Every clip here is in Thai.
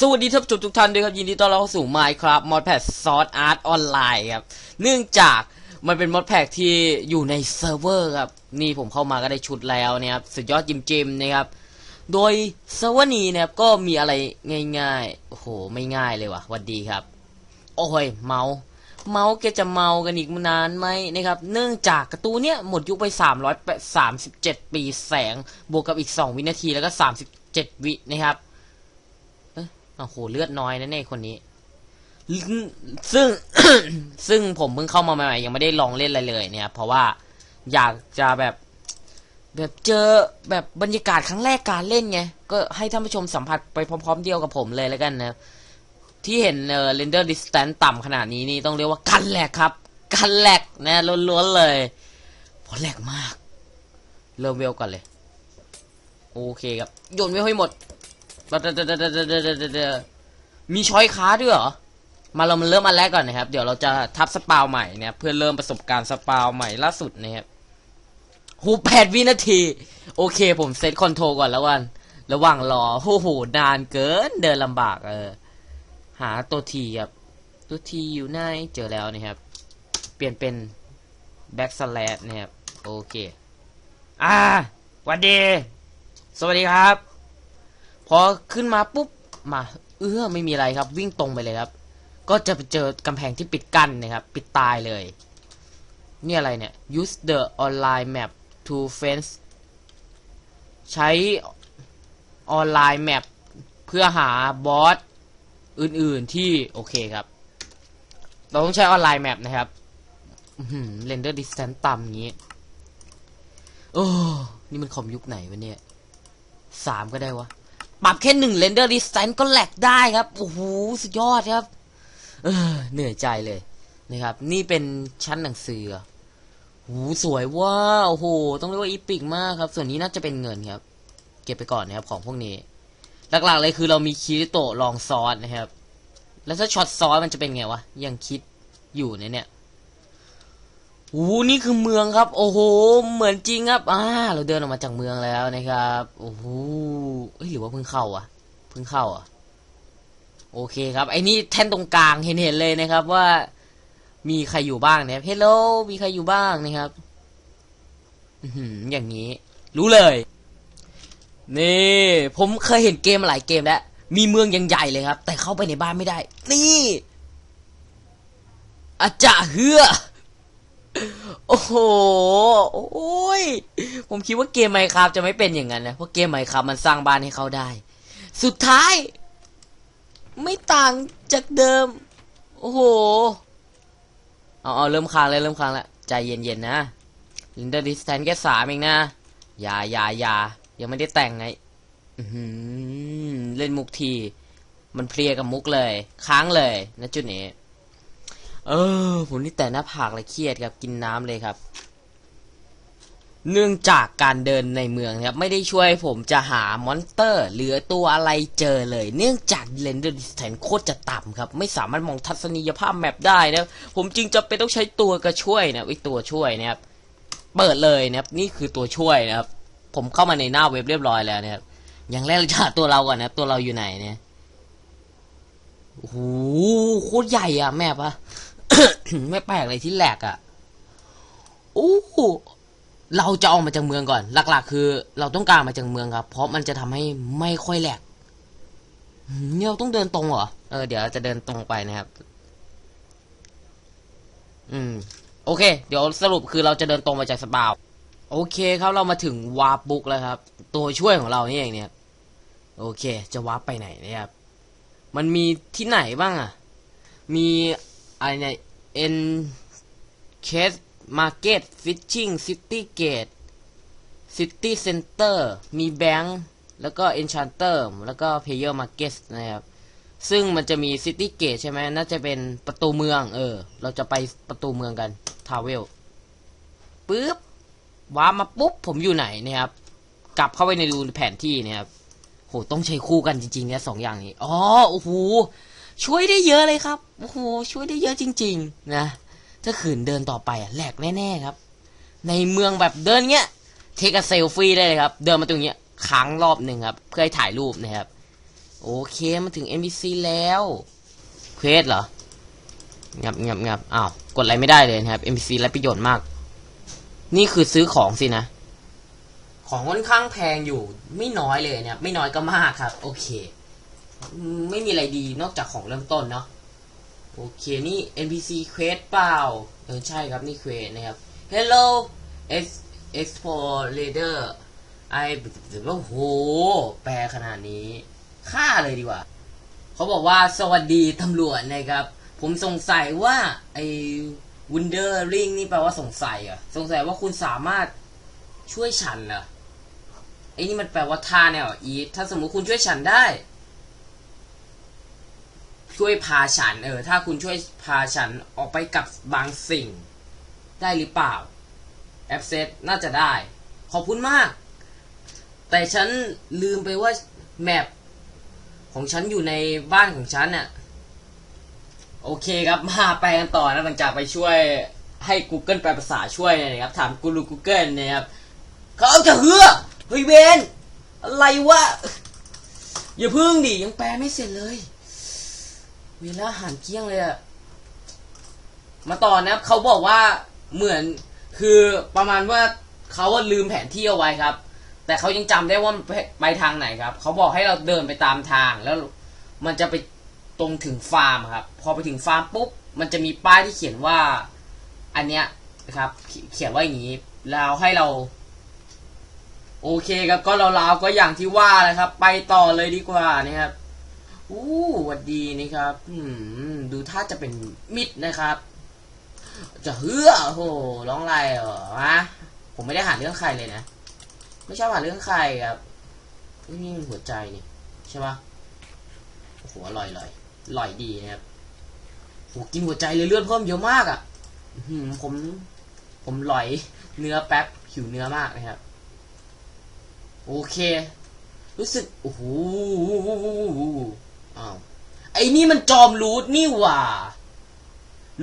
สวัสดีท่านผู้ชมทุกท่านด้วยครับยินดีต้อนรับเข้าสู่ Minecraft Mod Pack Sword Art Online ครับเนื่องจากมันเป็นมอดแพคที่อยู่ในเซิร์ฟเวอร์ครับนี่ผมเข้ามาก็ได้ชุดแล้วเนี่ยครับสุดยอดจิมจิมๆนะครับโดยเซิร์ฟเวอร์นี้นะครับก็มีอะไรง่ายๆโอ้โหไม่ง่ายเลยว่ะวัดดีครับ โอ้ยเมาส์เมาส์แกจะเมากันอีกนานไหมนะครับเนื่องจากกร์ตูเนี้ยหมดยุคไป337ปีแสงบวกกับอีก 2 วินาทีแล้วก็ 37 วินะครับ อ้โอ้โหเลือดน้อยนะเนี่ยคนนี้ ซึ่งซึ่งผมเพิ่งเข้ามาใหม่ๆยังไม่ได้ลองเล่นอะไรเลยเนี่ยเพราะว่าอยากจะแบบแบบเจอแบบบรรยากาศครั้งแรกการเล่นไง ก็ให้ท่านผู้ชมสัมผัสไปพร้อม ๆ เดียวกับผมเลยแล้วกันนะที่เห็นเออ render distance ต่ำขนาดนี้นี่ต้องเรียกว่ากันแหลกครับ กันแหลกนะล้วนๆเลยเพราะแหลกมาก เริ่มเวลก่อนเลย โอเคครับ โยนเวลให้หมด มีช้อยค้าด้วยเหรอ มาเรามาเริ่มอันแรกก่อนนะครับ เดี๋ยวเราจะทับสปาวใหม่เนี่ยเพื่อเริ่มประสบการณ์สปาวใหม่ล่าสุดนะครับหูแปดวินาที โอเคผมเซตคอนโทรก่อนแล้วกัน ระหว่างรอโอ้โหนานเกินเดินลำบากเออ หาตัวทีครับ ตัวทีอยู่ไหนเจอแล้วนะครับ เปลี่ยนเป็นแบ็กสแลดนะครับ โอเค อ่าวันดี สวัสดีครับ อขึ้นมาปุ๊บมา เออไม่มีอะไรครับ วิ่งตรงไปเลยครับ ก็จะไปเจอกำแพงที่ปิดกั้นนะครับ ปิดตายเลย นี่อะไรเนี่ย use the online map to fence ใช้ออนไลน์แมปเพื่อหาบอสอื่นๆที่โอเคครับ เราต้องใช้ออนไลน์แมปนะครับเรนเดอร์ดิสแตนต่ำอย่างนี้ โอ้ นี่มันคอมยุคไหนวะเนี่ย สามก็ได้วะ ปรับแค่หนึ่งเรนเดอร์ดิสแตนก็แหลกได้ครับ โอ้โห สุดยอดครับ เออ เหนื่อยใจเลยนะครับ นี่เป็นชั้นหนังสือโอ้สวยว้าวโอ้โห ต้องเรียกว่าอีปิกมากครับ ส่วนนี้น่าจะเป็นเงินครับ เก็บไปก่อนนะครับของพวกนี้ หลักๆเลยคือเรามีคิริโตะลองซอสนะครับ แล้วถ้าช็อตซอสมันจะเป็นไงวะ ยังคิดอยู่เนี่ยเนี่ย โอ้นี่คือเมืองครับ โอ้โห เหมือนจริงครับ อ่า เราเดินออกมาจากเมืองแล้วนะครับ โอ้โหเอ้ยหรือว่าเพิ่งเข้าอะ เพิ่งเข้าอะ โอเคครับ ไอ้นี่แท่นตรงกลางเห็นเห็นเลยนะครับว่า มีใครอยู่บ้างเนี่ยเฮลโลมีใครอยู่บ้างนะครับอือหือย่างนี้ รู้เลย นี่ ผมเคยเห็นเกมหลายเกมแล้ว มีเมืองยังใหญ่เลยครับ แต่เข้าไปในบ้านไม่ได้ นี่อาจาเฮือ โอ้โห โอ้ย ผมคิดว่าเกมไมค์ครับจะไม่เป็นอย่างนั้นนะ เพราะเกมไมค์ครับมันสร้างบ้านให้เขาได้ สุดท้าย ไม่ต่างจากเดิม โอ้โห เอาเอาเริ่มค้างแล้วเริ่มค้างแล้ว ใจเย็นๆนะลินเดอร์ดิสแทนแค่สามเองนะ อย่าอย่าอย่ายังไม่ได้แต่งไงเล่นมุกที มันเพลียกับมุกเลย ค้างเลยนะจุดนี้ เออ ผมนี่แต่หน้าผากเลยเครียดครับกินน้ำเลยครับ เนื่องจากการเดินในเมืองครับ ไม่ได้ช่วยผมจะหามอนสเตอร์ หรือตัวอะไรเจอเลย เนื่องจากเรนเดอร์ดิสแทนโคตรจะต่ำครับ ไม่สามารถมองทัศนียภาพแมปได้นะผมจึงจะเป็นต้องใช้ตัวกระช่วยนะไอตัวช่วยนะครับเปิดเลยนะครับ นี่คือตัวช่วยนะครับ ผมเข้ามาในหน้าเว็บเรียบร้อยแล้วนะครับอย่างแรกเราจะหาตัวเราก่อนนะตัวเราอยู่ไหนเนี่ยโอ้โหโคตรใหญ่อะแมปอะ ไม่แปลกเลยที่แหลกอะโอ้เราจะออกมาจากเมืองก่อน หลัก ๆ คือเราต้องการมาจากเมืองครับ เพราะมันจะทำให้ไม่ค่อยแหลกเนี่ยเราต้องเดินตรงเหรอ เออเดี๋ยวจะเดินตรงไปนะครับ อืม โอเค เดี๋ยวสรุปคือเราจะเดินตรงมาจากสปาวโอเคครับเรามาถึงวาร์ปบุกแล้วครับ ตัวช่วยของเรานี่เองเนี่ย โอเค จะวาร์ปไปไหนนะครับ มันมีที่ไหนบ้างอะ มีอะไรเนี่ย N Case Market Fishing City Gate City Center มีแบงค์แล้วก็ Enchanter แล้วก็ Player Market นะครับ ซึ่งมันจะมี City Gate ใช่ไหมน่าจะเป็นประตูเมือง เออ เราจะไปประตูเมืองกันทาวเวลปึ๊บว้ามาปุ๊บ ผมอยู่ไหนนะครับ กลับเข้าไปในดูแผนที่นะครับโหต้องใช้คู่กันจริงๆเนี่ยสองอย่างนี้ อ๋อ โอ้โห ช่วยได้เยอะเลยครับโอ้โหช่วยได้เยอะจริง ๆ นะถ้าขืนเดินต่อไปอะแหลกแน่ๆครับ ในเมืองแบบเดินเงี้ยเทคเซลฟี่ได้เลยครับ เดินมาตรงเนี้ยค้างรอบหนึ่งครับ เพื่อให้ถ่ายรูปนะครับ โอเคมาถึง NPC แล้วเควสเหรองับงับงับอ้าวกดอะไรไม่ได้เลยนะครับ NPC ไรประโยชน์มาก นี่คือซื้อของสินะ ของค่อนข้างแพงอยู่ ไม่น้อยเลยเนี่ยไม่น้อยก็มากครับ โอเค ไม่มีอะไรดีนอกจากของเริ่มต้นเนาะโอเค นี่ NPC Quest เปล่าเออใช่ครับ นี่ Quest นะครับ Hello Explorer I โอ้โห แปลขนาดนี้ฆ่าเลยดีกว่า เขาบอกว่าสวัสดีตำรวจนะครับ ผมสงสัยว่า ไอ้ Wonder Ring นี่แปลว่าสงสัยอะสงสัยว่าคุณสามารถช่วยฉันเหรอไอ้นี่มันแปลว่าท่าเนี่ยออีถ้าสมมติคุณช่วยฉันได้ ช่วยพาฉันเออ ถ้าคุณช่วยพาฉันออกไปกับบางสิ่ง ได้หรือเปล่าแอปเซตน่าจะได้ ขอบคุณมาก แต่ฉันลืมไปว่าแมปของฉันอยู่ในบ้านของฉันน่ะโอเคครับมาไปกันต่อนะหลังจากไปช่วยให้ Google แปลภาษาช่วยนะครับ ถามกูรู Google นะครับเขาจะเฮือเฮ้ยเวนอะไรวะอย่าพึ่งดิยังแปลไม่เสร็จเลย เวลาอาหารเกลี้ยงเลยอะมาต่อนะครับเขาบอกว่าเหมือนคือประมาณว่าเขาอะลืมแผนที่เอาไว้ครับ แต่เขายังจำได้ว่าไปทางไหนครับ เขาบอกให้เราเดินไปตามทางแล้วมันจะไปตรงถึงฟาร์มครับ พอไปถึงฟาร์มปุ๊บมันจะมีป้ายที่เขียนว่า อันเนี้ยนะครับ เขียนว่าอย่างนี้แล้วให้เรา โอเคครับก็เราลาวๆก็อย่างที่ว่าแหละครับ ไปต่อเลยดีกว่านะครับ อู้วัดดีนะครับอืมดูท่าจะเป็นมิดนะครับ จะเฮือโอ้โหร้องไรเหรอวะผมไม่ได้หาเรื่องใครเลยนะ ไม่ชอบหาเรื่องใครครับนี่มันหัวใจนี่ใช่ปะโอ้โหอร่อยอร่อยอร่อยดีนะครับโหกินหัวใจเลยเลือดเพิ่มเยอะมากอะ่ะหือผม ผมหลอยเนื้อแป๊บหิวเนื้อมากนะครับ โอเค รู้สึกโอ้โห อ้นี่มันจอมรูทนี่หว่า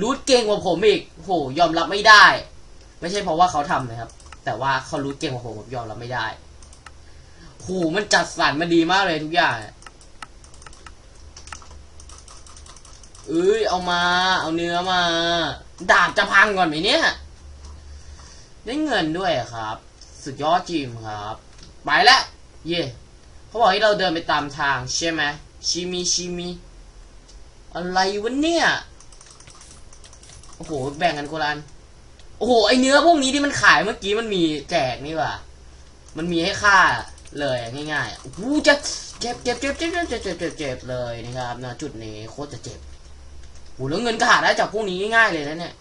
รูทเก่งกว่าผมอีกโหยอมรับไม่ได้ ไม่ใช่เพราะว่าเขาทำนะครับ แต่ว่าเขารู้เก่งกว่าผมผมยอมรับไม่ได้โหมันจัดสรรมาดีมากเลยทุกอย่างเอ้ยเอามา เอาเนื้อมา ดาบจะพังก่อนไหมเนี่ยได้เงินด้วยครับ สุดยอดจริงครับ ไปละเย่เขาบอกให้เราเดินไปตามทางใช่ไหมชิมิชิมิ อะไรวะเนี่ย โอ้โห แบ่งกันคนละอันโอ้โห ไอเนื้อพวกนี้ที่มันขายเมื่อกี้มันมีแจกนี่ว่ามันมีให้ค่าเลยง่ายๆโอ้โหจะเจ็บเจ็บเจ็บเจ็บเจ็บเจ็บเจ็บเจ็บเจ็บเลยนะครับนะจุดนี้โคตรจะเจ็บโอ้โหแล้วเงินก็หาได้จากพวกนี้ง่ายๆเลยนะเนี่ย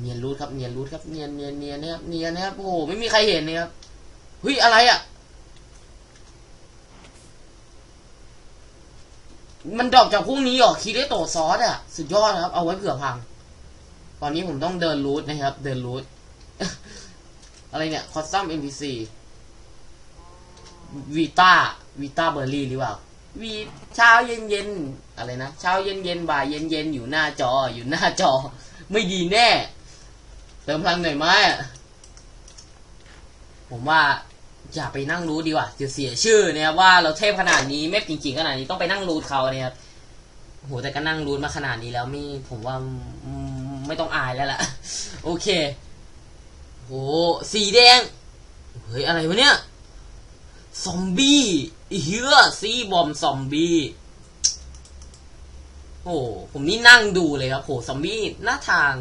เนียนรูดครับ เนียนรูดครับ เนียนเนียนเนียนนะครับ เนียนนะครับ โอ้โห ไม่มีใครเห็นนะครับ เฮ้ย อะไรอะ มันดรอกจากพวกนี้หรอคีได้โตซอสอะ สุดยอดนะครับ เอาไว้เผื่อพัง ตอนนี้ผมต้องเดินรูทนะครับ เดินรูทอะไรเนี่ยคอสซัม NPC วีต้าวีต้าเบอร์รี่หรือเปล่าวีเช้าเย็นเย็นอะไรนะเช้าเย็นเย็นบ่ายเย็นเย็นอยู่หน้าจออยู่หน้าจอ ไม่ดีแน่ เติมพลังหน่อยไหมผมว่า อย่าไปนั่งรู้ดีกว่าจะเสียชื่อนะครับว่าเราเทพขนาดนี้เมฟจริงๆขนาดนี้ต้องไปนั่งรูทเขาเนี่ยครับโหแต่ก็นั่งรูทมาขนาดนี้แล้วไม่ผมว่าไม่ต้องอายแล้วล่ะ โอเคโหสีแดง เฮ้ย อะไรวะเนี่ยซอมบี้เฮือซีบอมซอมบี้โอ้ผมนี่นั่งดูเลยครับโหซอมบี้หน้าทาง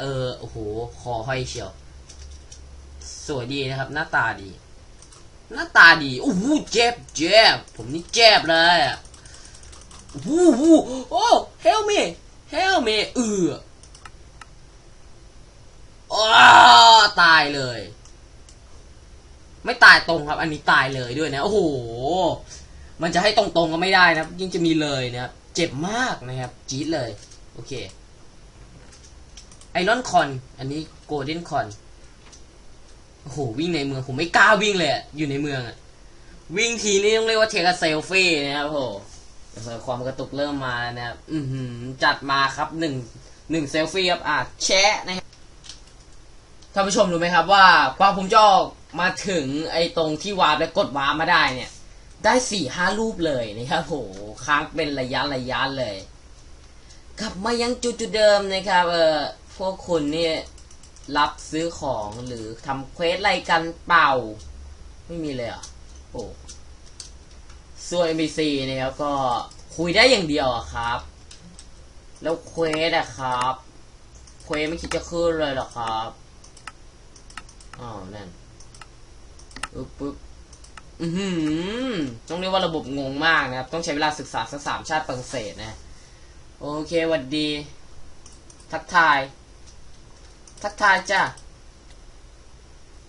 เออโอ้โหคอห้อยเชียว สวยดีนะครับ หน้าตาดี หน้าตาดีโอ้โหเจ็บเจ็บผมนี่เจ็บเลยอะโอ้โหโอ้ help me help me เอออ้ตายเลย ไม่ตายตรงครับ อันนี้ตายเลยด้วยนะโอ้โหมันจะให้ตรงๆก็ไม่ได้นะครับยิ่งจะมีเลยนะครับเจ็บมากนะครับจี๊ดเลย โอเคไอรอนคอน อันนี้โกลเด้นคอน โอ้โหวิ่งในเมืองผมไม่กล้าวิ่งเลยอยู่ในเมืองอะวิ่งทีนี่ต้องเรียกว่าเทคเซลฟี่นะครับโหความกระตุกเริ่มมาแล้วนะครับอือหือจัดมาครับหนึ่งหนึ่งเซลฟี่ครับอะแชะนะครับท่านผู้ชมรู้ไหมครับว่ากว่าผมจะออกมาถึงไอ้ตรงที่วาร์ปและกดวาร์ปมาได้เนี่ย ได้สี่ห้ารูปเลยนะครับโหค้างเป็นระยะระยะเลย กลับมายังจุดจุดเดิมนะครับเออพวกคุณเนี่ย รับซื้อของหรือทำเควสอะไรกันเปล่า ไม่มีเลยอะโอ้ส่วน NPC นะครับก็คุยได้อย่างเดียวครับ แล้วเควสอะครับเควสไม่คิดจะขึ้นเลยหรอครับอ้าวนั่นปึ๊บปึ๊บอือหือต้องเรียกว่าระบบงงมากนะครับ ต้องใช้เวลาศึกษาสักสามชาติฝรั่งเศสนะ โอเควัดดี ทักทาย ทักทายจ้ะ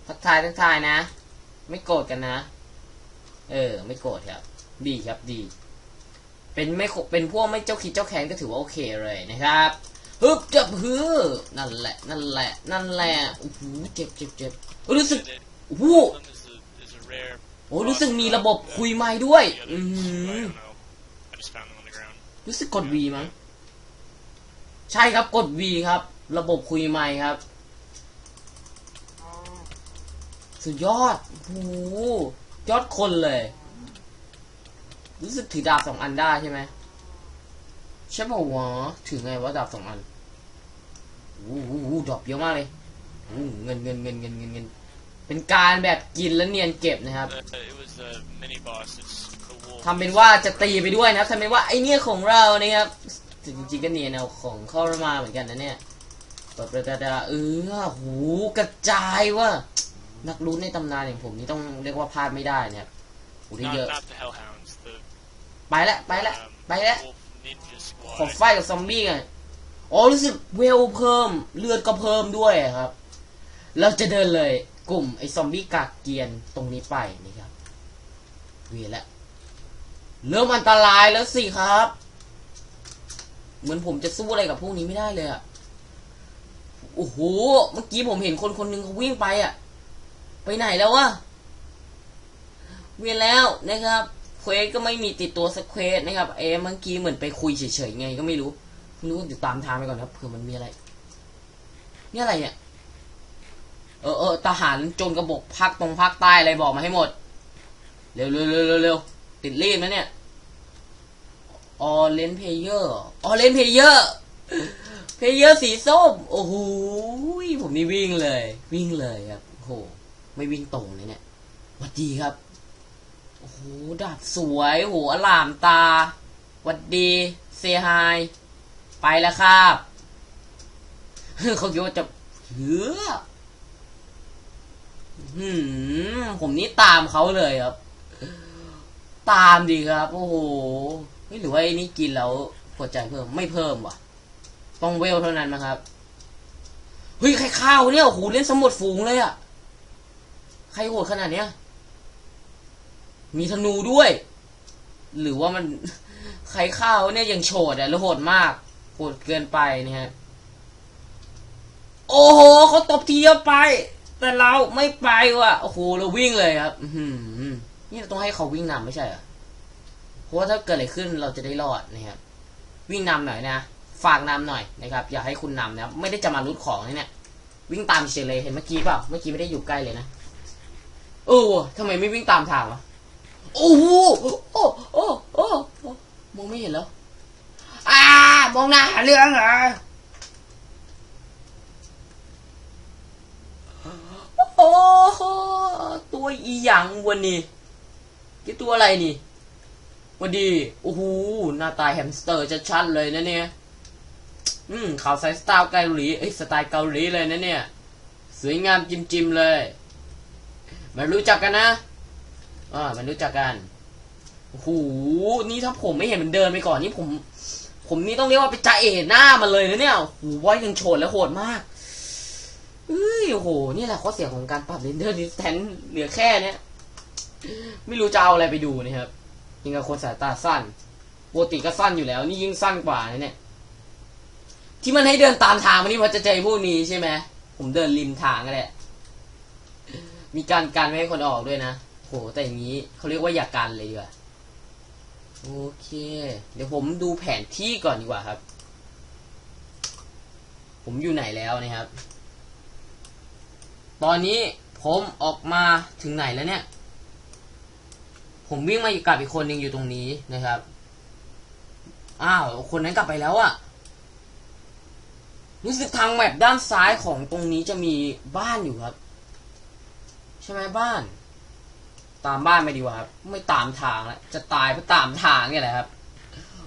ทักทายทักทายนะ ไม่โกรธกันนะ เออ ไม่โกรธครับ ดีครับดี เป็นไม่เป็นพวกไม่เจ้าคิดเจ้าแค้นก็ถือว่าโอเคเลยนะครับฮึบจับฮือนั่นแหละ นั่นแหละ นั่นแหละโอ้โหเจ็บเจ็บเจ็บเอ้รู้สึกโอ้โหโอ้รู้สึกมีระบบคุยไม้ด้วย อืมรู้สึกกด V มั้ง ใช่ครับกด V ครับ ระบบคุยไมค์ครับ สุดยอดโอ้โหยอดคนเลย รู้สึกถือดาบสองอันได้ใช่ไหมใช่ป่าวะถือไงวะดาบสองอันโอ้โหดอกเยอะมากเลยโอ้โหเงินเงินเงินเงินเงินเงินเป็นการแบบกินแล้วเนียนเก็บนะครับ Uh, it was a mini boss. It's the wolf. ทำเป็นว่าจะตีไปด้วยนะครับทำเป็นว่าไอเนี่ยของเรานะครับแต่จริงๆก็เนียนเอาของเข้ามาเหมือนกันนะเนี่ยเปิ ดประดาเออโหกระจายว่ะนักรู้ในตำนานอย่างผมนี่ต้องเรียกว่าพลาดไม่ได้เนี่ยโหได้ not, เยอะ not the hellhounds. The ไปละไปละ um, ไปละ wolf ninja ขอ squad. ไฟกับซอมบี้กันอ๋อรู้สึกเวลเพิ่ม เลือดก็เพิ่มด้วยครับ เราจะเดินเลยกลุ่มไอ้ซอมบี้กากเกียนตรงนี้ไปนะครับเวียนละเริ่มอันตรายแล้วสิครับ เหมือนผมจะสู้อะไรกับพวกนี้ไม่ได้เลยอะ โอ้โห เมื่อกี้ผมเห็นคนคนหนึ่งเขาวิ่งไปอะไปไหนแล้ววะเวียนแล้วนะครับเควสก็ไม่มีติดตัวสักเควสนะครับ เอเมื่อกี้เหมือนไปคุยเฉยๆไงก็ไม่รู้ไม่รู้เดี๋ยวตามทางไปก่อนครับเผื่อมันมีอะไรนี่อะไรเนี่ย เออเออทหารโจรกระบกภาคตรงภาคใต้อะไรบอกมาให้หมดเร็วเร็วเร็วเร็วเร็วติดรีบนะเนี่ยออเลนเพเยอร์ออเลนเพเยอร์ เพเยอร์สีส้ม โอ้โหผมนี่วิ่งเลย วิ่งเลยครับโอ้โหไม่วิ่งตรงเลยเนี่ยหวัดดีครับ โอ้โหดาบสวยโอ้โหอลามตาหวัดดีเซฮายไปแล้วครับเขาคิดว่าจะเหือหืมผมนี่ตามเขาเลยครับ ตามดีครับ โอ้โหหรือว่าไอ้นี่กินแล้วหัวใจเพิ่มไม่เพิ่มว่ะ ต้องเวลเท่านั้นนะครับเฮ้ยใครข้าวเนี่ยโอ้โหเล่นสมุดฝูงเลยอะใครโหดขนาดเนี้ย มีธนูด้วย หรือว่ามันใครข้าวเนี่ยยังโฉดอะแล้วโหดมากโหดเกินไปนะฮะโอ้โหเขาตบทีเดียวไป แต่เราไม่ไปว่ะโอ้โหเราวิ่งเลยครับอืนี่เราต้องให้เขาวิ่งนำไม่ใช่เหรอเพราะว่าถ้าเกิดอะไรขึ้นเราจะได้รอดนะครับวิ่งนำหน่อยนะ ฝากนำหน่อยนะครับ อย่าให้คุณนำนะครับ ไม่ได้จะมารุดของนะเนี่ยวิ่งตามเฉยเลยเห็นเมื่อกี้เปล่าเมื่อกี้ไม่ได้อยู่ใกล้เลยนะเออทำไมไม่วิ่งตามทางวะโอ้โหโอ้โอ้โอ้โอ้มองไม่เห็นแล้วอ่ามองหน้าหาเรื่องเหรอโอ้โหตัวอีหยังวันนี้กี่ตัวอะไรนี่วันดีโอ้โหหน้าตาแฮมสเตอร์จะชัดๆเลยนะเนี่ย อืมข่าวสสไตล์เกาหลีเอ้ยสไตล์เกาหลีเลยนะเนี่ย สวยงามจิมๆเลยมารู้จักกันนะอ่ามันรู้จักกันโอ้โหนี่ถ้าผมไม่เห็นมันเดินไปก่อนนี่ผม ผมนี่ต้องเรียกว่าไปจ่าเอหน้ามันเลยนะเนี่ยโอ้โหว่ายังโฉดและโหดมากเอ้ยโอ้โหนี่แหละข้อเสียของการปรับเรนเดอร์ดิสแทนเหลือแค่เนี้ยไม่รู้จะเอาอะไรไปดูนะครับยิงกับคนสายตาสั้นปกติก็สั้นอยู่แล้ว นี่ยิ่งสั้นกว่านเนี่ย ที่มันให้เดินตามทางมันนี่เพราะจะเจอพวกนี้ใช่ไหมผมเดินริมทางก็แหละมีการการไม่ให้คนออกด้วยนะโหแต่อย่างนี้เขาเรียกว่าอย่ากันเลยดีกว่าโอเค เดี๋ยวผมดูแผนที่ก่อนดีกว่าครับ ผมอยู่ไหนแล้วนะครับ ตอนนี้ผมออกมาถึงไหนแล้วเนี่ยผผมวิ่งมาอยู่กับอีกคนหนึ่งอยู่ตรงนี้นะครับ อ้าว คนนั้นกลับไปแล้วอะ รู้สึกทางแมปด้านซ้ายของตรงนี้จะมีบ้านอยู่ครับ ใช่ไหมบ้าน ตามบ้านไปดีกว่าครับ ไม่ตามทางแล้วจะตายเพราะตามทางเนี่ยแหละครับ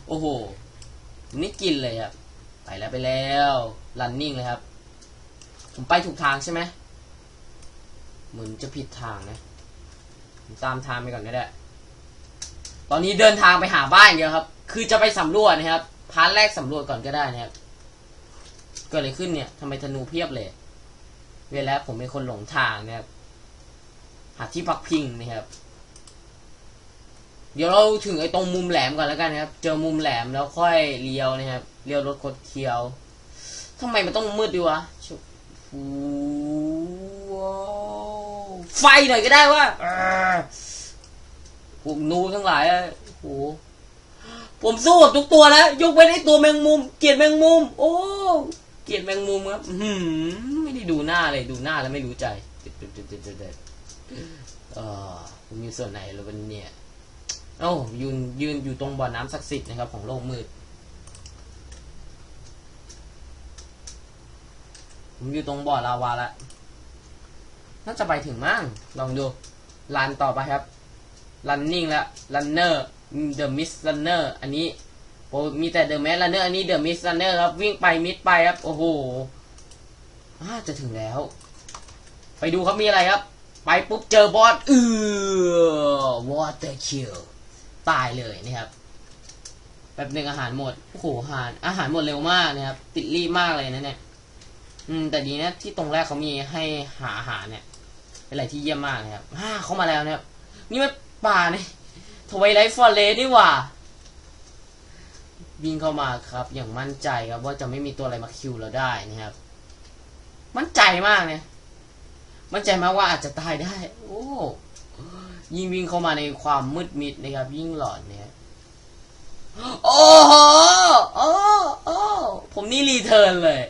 โอ้โหนี่กินเลยครับไปแล้วไปแล้วรันนิ่งเลยครับ ผมไปถูกทางใช่ไหมเหมือนจะผิดทางนะผมตามทางไปก่อนก็ได้ตอนนี้เดินทางไปหาบ้านเดียวครับ คือจะไปสำรวจนะครับพาร์ทแรกสำรวจก่อนก็ได้นะครับ กิดอะไรขึ้นเนี่ยทำไมธนูเพียบเลย เวลาผมเป็นคนหลงทางนะครับ หาที่พักพิงนะครับ เดี๋ยวเราถึงไอ้ตรงมุมแหลมก่อนแล้วกันนะครับ เจอมุมแหลมแล้วค่อยเลี้ยวนะครับเลี้ยวรถคดเคี้ยวทำไมมันต้องมืดดีวะไฟหน่อยก็ได้วะเออพวกนูทั้งหลายอะโอ้โหผมสู้กับทุกตัวนะยกเว้นไอ้ตัวแมงมุม เกลียดแมงมุม โอ้ เกลียดแมงมุมครับอื้อหือไม่ได้ดูหน้าเลยดูหน้าแล้วไม่รู้ใจเด็ดเด็ดเด็ดเด็ดเออผมอยู่ส่วนไหนแล้ววันเนี่ยเอ้ายืนยืนอยู่ตรงบ่อน้ำศักดิ์สิทธิ์นะครับ ของโลกมืดผมอยู่ตรงบ่อลาวาล้วน่าจะไปถึงมั้งลองดูรันต่อไปครับ running ล้ว runner the miss runner อันนี้ โอ้มีแต่ the mad runner อันนี้ the miss runner ครับวิ่งไปมิดไปครับ โอ้โหอ่าจะถึงแล้ว ไปดูครับมีอะไรครับ ไปปุ๊บเจอบอสเออ water kill ตายเลยนะครับแป๊บหนึ่งอาหารหมดโอ้โหอาหารอาหารหมดเร็วมากนะครับ ติดรีบมากเลยนะเนี่ยอืมแต่ดีนะที่ตรงแรกเขามีให้หาอาหารเนี่ย เป็นอะไรที่เยี่ยมมากนะครับฮ่าเข้ามาแล้วนะครับ นี่มันป่าเนี่ยทวายไลท์ฟอร์เรสนี่หว่า วิ่งเข้ามาครับ อย่างมั่นใจครับว่าจะไม่มีตัวอะไรมาคิวเราได้นะครับ มั่นใจมากเนี่ยมั่นใจมากว่าอาจจะตายได้ โอ้ยิ่งวิ่งเข้ามาในความมืดมิดนะครับ ยิ่งหลอนเนี่ยโอ้โหโอ้โอ้ผมนี่รีเทิร์นเลย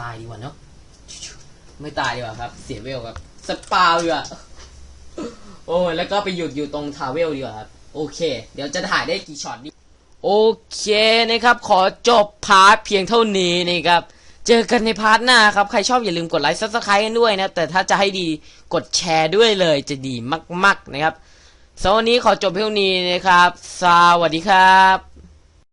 ตายดีกว่าเนาะไม่ตายดีกว่าครับ เสียเวลครับสปาวดีกว่าโอ้ยแล้วก็ไปหยุดอยู่ตรงทาวเวลดีกว่าครับ โอเค เดี๋ยวจะถ่ายได้กี่ช็อตดีโอเคนะครับ ขอจบพาร์ทเพียงเท่านี้นะครับ เจอกันในพาร์ทหน้าครับ ใครชอบอย่าลืมกดไลค์ซับสไครต์กันด้วยนะ แต่ถ้าจะให้ดีกดแชร์ด้วยเลยจะดีมาก ๆนะครับสำหรับวันนี้ขอจบเพียงเท่านี้นะครับ สวัสดีครับ